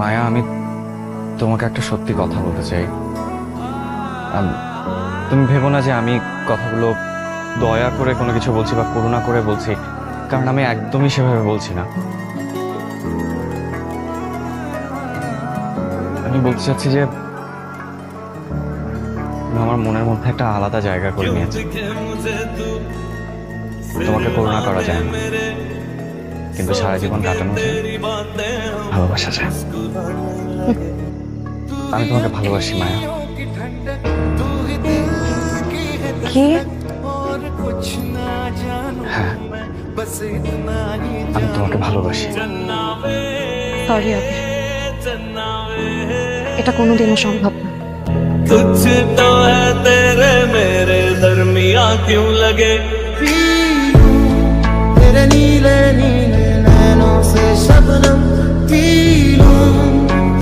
মায়া, আমি তোমাকে একটা সত্যি কথা বলতে চাই। তুমি ভেবো না যে আমি কথাগুলো দয়া করে কোনো কিছু বলছি বা করুণা করে বলছি, কারণ আমি একদমই সেভাবে বলছি না। আমি বলতে চাচ্ছি যে আমার মনের মধ্যে একটা আলাদা জায়গা করে নিয়েছি। তোমাকে করুণা করা যায় না। কিন্তু সারা জীবন কাটানো যায় ভালোবাসা যায় আমি তোমাকে ভালোবাসি মায়া কি হ্যাঁ আমি তোমাকে ভালোবাসি সরি আবির এটা কোনোদিনও সম্ভব না तुझ तो है तेरे मेरे दरमिया क्यों लगे